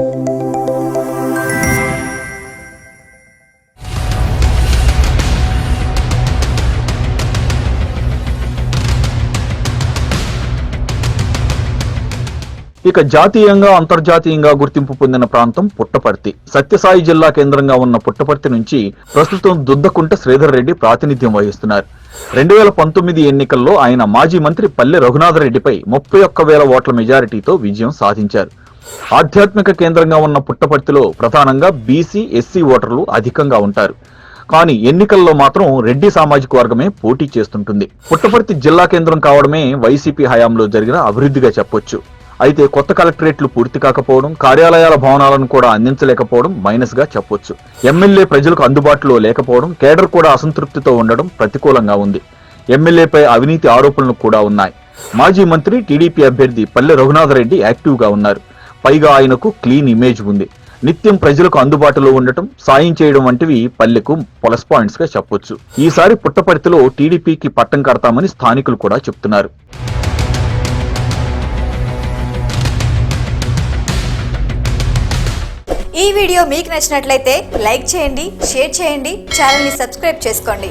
ఇక జాతీయంగా అంతర్జాతీయంగా గుర్తింపు పొందిన ప్రాంతం పుట్టపర్తి. సత్యసాయి జిల్లా కేంద్రంగా ఉన్న పుట్టపర్తి నుంచి ప్రస్తుతం దుద్దకుంట శ్రీధర్ రెడ్డి ప్రాతినిధ్యం వహిస్తున్నారు. రెండు వేల పంతొమ్మిది ఎన్నికల్లో ఆయన మాజీ మంత్రి పల్లె రఘునాథరెడ్డిపై ముప్పై ఒక్క వేల ఓట్ల మెజారిటీతో విజయం సాధించారు. ఆధ్యాత్మిక కేంద్రంగా ఉన్న పుట్టపర్తిలో ప్రధానంగా బీసీ ఎస్సీ ఓటర్లు అధికంగా ఉంటారు. కానీ ఎన్నికల్లో మాత్రం రెడ్డి సామాజిక వర్గమే పోటీ చేస్తుంటుంది. పుట్టపర్తి జిల్లా కేంద్రం కావడమే వైసీపీ హయాంలో జరిగిన అభివృద్ధిగా చెప్పొచ్చు. అయితే కొత్త కలెక్టరేట్లు పూర్తి కాకపోవడం కార్యాలయాల భవనాలను కూడా అందించలేకపోవడం మైనస్గా చెప్పొచ్చు. ఎమ్మెల్యే ప్రజలకు అందుబాటులో లేకపోవడం కేడర్ కూడా అసంతృప్తితో ఉండడం ప్రతికూలంగా ఉంది. ఎమ్మెల్యేపై అవినీతి ఆరోపణలు కూడా ఉన్నాయి. మాజీ మంత్రి టీడీపీ అభ్యర్థి పల్లె రఘునాథరెడ్డి యాక్టివ్గా ఉన్నారు. పైగా ఆయనకు క్లీన్ ఇమేజ్ ఉంది. నిత్యం ప్రజలకు అందుబాటులో ఉండటం సాయం చేయడం వంటివి పల్లెకు ప్లస్ పాయింట్స్గా చెప్పొచ్చు. ఈసారి పుట్టపర్తిలో టీడీపీకి పట్టం కడతామని స్థానికులు కూడా చెప్తున్నారు. ఈ వీడియో మీకు నచ్చినట్లయితే లైక్ చేయండి షేర్ చేయండి ఛానల్ని సబ్స్క్రైబ్ చేసుకోండి.